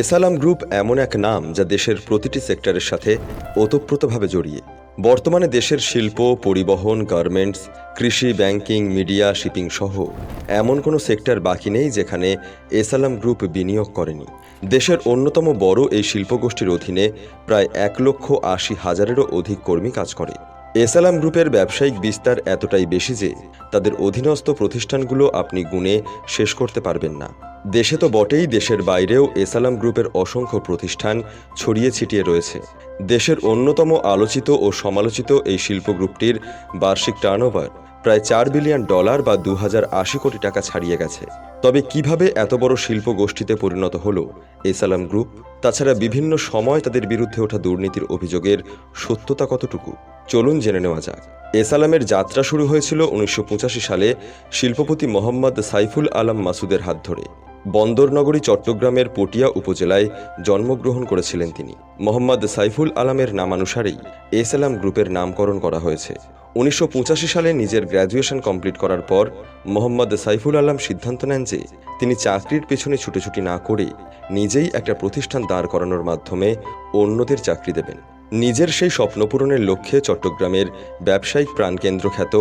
এসালাম group এমন এক নাম যা দেশের প্রতিটি সেক্টরের সাথে ওতপ্রোতভাবে জড়িয়ে। বর্তমানে দেশের শিল্প, পরিবহন, গার্মেন্টস, কৃষি, ব্যাংকিং, মিডিয়া, শিপিং সহ এমন কোনো সেক্টর বাকি নেই যেখানে এসালাম গ্রুপ বিনিয়োগ করেনি। দেশের অন্যতম বড় এই শিল্পগোষ্ঠীর অধীনে প্রায় এক লক্ষ আশি হাজারেরও অধিক কর্মী কাজ করে। এসালাম গ্রুপের ব্যবসায়িক বিস্তার এতটাই বেশি যে তাদের অধীনস্থ প্রতিষ্ঠানগুলো আপনি গুণে শেষ করতে পারবেন না। দেশে তো বটেই দেশের বাইরেও এসালাম গ্রুপের অসংখ্য প্রতিষ্ঠান ছড়িয়ে ছিটিয়ে রয়েছে। দেশের অন্যতম আলোচিত ও সমালোচিত এই শিল্প গ্রুপটির বার্ষিক টার্নওভার প্রায় চার বিলিয়ন ডলার বা দু কোটি টাকা ছাড়িয়ে গেছে। তবে কীভাবে এত বড় শিল্প গোষ্ঠীতে পরিণত হলো এসালাম গ্রুপ, তাছাড়া বিভিন্ন সময় তাদের বিরুদ্ধে ওঠা দুর্নীতির অভিযোগের সত্যতা কতটুকু? চলুন জেনে নেওয়া যাক। এসালামের যাত্রা শুরু হয়েছিল উনিশশো পঁচাশি সালে শিল্পপতি মোহাম্মদ সাইফুল আলম মাসুদের হাত ধরে। বন্দরনগরী, চট্টগ্রামের পটিয়া উপজেলায় জন্মগ্রহণ করেছিলেন তিনি। মোহাম্মদ সাইফুল আলমের নামানুসারেই এসালাম গ্রুপের নামকরণ করা হয়েছে। উনিশশো পঁচাশি সালে নিজের গ্র্যাজুয়েশন কমপ্লিট করার পর মোহাম্মদ সাইফুল আলম সিদ্ধান্ত নেন যে তিনি চাকরির পেছনে ছুটোছুটি না করে নিজেই একটা প্রতিষ্ঠান দাঁড় করানোর মাধ্যমে অন্যদের চাকরি দেবেন। নিজের সেই স্বপ্নপূরণের লক্ষ্যে চট্টগ্রামের ব্যবসায়িক প্রাণকেন্দ্র খ্যাত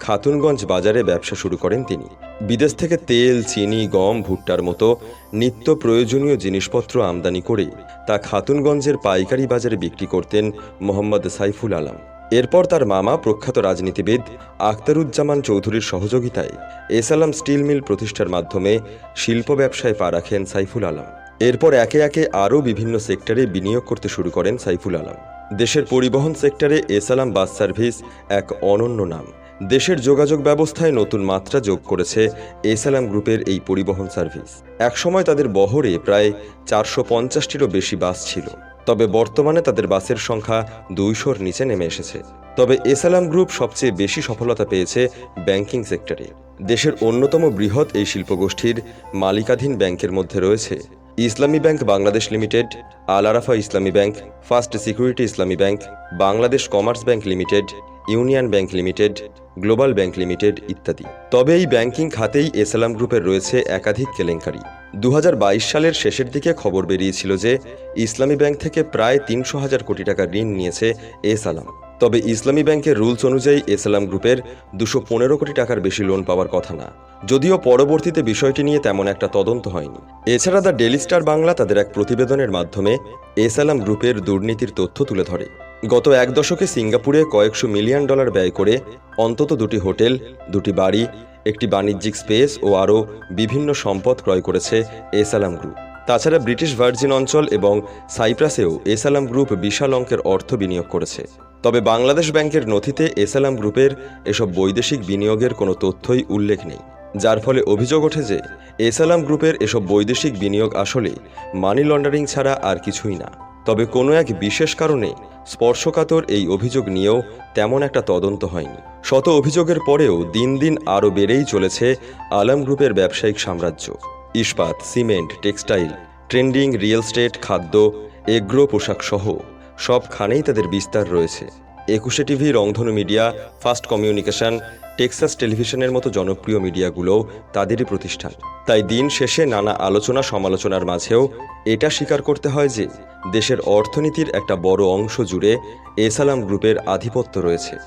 খাতুনগঞ্জ বাজারে ব্যবসা শুরু করেন তিনি। বিদেশ থেকে তেল, চিনি, গম, ভুট্টার মতো নিত্য প্রয়োজনীয় জিনিসপত্র আমদানি করে তা খাতুনগঞ্জের পাইকারি বাজারে বিক্রি করতেন মোহাম্মদ সাইফুল আলম। এরপর তার মামা প্রখ্যাত রাজনীতিবিদ আখতারুজ্জামান চৌধুরীর সহযোগিতায় এসালাম স্টিল মিল প্রতিষ্ঠার মাধ্যমে শিল্প ব্যবসায় পা রাখেন সাইফুল আলম। এরপর একে একে আরও বিভিন্ন সেক্টরে বিনিয়োগ করতে শুরু করেন সাইফুল আলম। দেশের পরিবহন সেক্টরে এসালাম বাস সার্ভিস এক অনন্য নাম। দেশের যোগাযোগ ব্যবস্থায় নতুন মাত্রা যোগ করেছে এসালাম গ্রুপের এই পরিবহন সার্ভিস। একসময় তাদের বহরে প্রায় চারশো পঞ্চাশটিরও বেশি বাস ছিল। তবে বর্তমানে তাদের বাসের সংখ্যা দুইশোর নিচে নেমে এসেছে। তবে এসালাম গ্রুপ সবচেয়ে বেশি সফলতা পেয়েছে ব্যাংকিং সেক্টরে। দেশের অন্যতম বৃহৎ এই শিল্পগোষ্ঠীর মালিকাধীন ব্যাংকের মধ্যে রয়েছে Islami bank Bangladesh limited, Al Arafah Islami bank, first security Islami bank, Bangladesh commerce bank limited, union bank limited, global bank limited ইত্যাদি। তবে এই ব্যাংকিং খাতেই এসালাম গ্রুপের রয়েছে একাধিক কেলেঙ্কারি। দু হাজার বাইশ সালের শেষের দিকে খবর বেরিয়েছিল যে ইসলামী ব্যাংক থেকে প্রায় তিনশো হাজার কোটি টাকা ঋণ নিয়েছে এসালাম তবে ইসলামী ব্যাংকের রুলস অনুযায়ী এসালাম গ্রুপের দুশো পনেরো কোটি টাকার বেশি লোন পাওয়ার কথা না। যদিও পরবর্তীতে বিষয়টি নিয়ে তেমন একটা তদন্ত হয়নি। এছাড়া দ্য ডেলি স্টার বাংলা তাদের এক প্রতিবেদনের মাধ্যমে এসালাম গ্রুপের দুর্নীতির তথ্য তুলে ধরে। গত এক দশকে সিঙ্গাপুরে কয়েকশো মিলিয়ন ডলার ব্যয় করে অন্তত দুটি হোটেল, দুটি বাড়ি একটি বাণিজ্যিক স্পেস ও আরও বিভিন্ন সম্পদ ক্রয় করেছে এসালাম গ্রুপ। তাছাড়া ব্রিটিশ ভার্জিন অঞ্চল এবং সাইপ্রাসেও এসালাম গ্রুপ বিশাল অঙ্কের অর্থ বিনিয়োগ করেছে। তবে বাংলাদেশ ব্যাংকের নথিতে এসালাম গ্রুপের এসব বৈদেশিক বিনিয়োগের কোনো তথ্যই উল্লেখ নেই, যার ফলে অভিযোগ ওঠে যে এসালাম গ্রুপের এসব বৈদেশিক বিনিয়োগ আসলে মানি লন্ডারিং ছাড়া আর কিছুই না। তবে কোনো এক বিশেষ কারণে স্পর্শকাতর এই অভিযোগ নিয়েও তেমন একটা তদন্ত হয়নি। শত অভিযোগের পরেও দিন দিন আরও বেড়েই চলেছে আলম গ্রুপের ব্যবসায়িক সাম্রাজ্য। ইস্পাত, cement, textile, trending, real estate, খাদ্য, এগ্রো পোশাক সহ সবখানেই তাদের বিস্তার রয়েছে। একুশে টিভি, রংধনু মিডিয়া ফাস্ট কমিউনিকেশন, টেক্সাস টেলিভিশনের মতো জনপ্রিয় মিডিয়াগুলোও তাদেরই প্রতিষ্ঠান। তাই দিন শেষে নানা আলোচনা সমালোচনার মাঝেও এটা স্বীকার করতে হয় যে, দেশের অর্থনীতির একটা বড় অংশ জুড়ে এসালাম গ্রুপের আধিপত্য রয়েছে।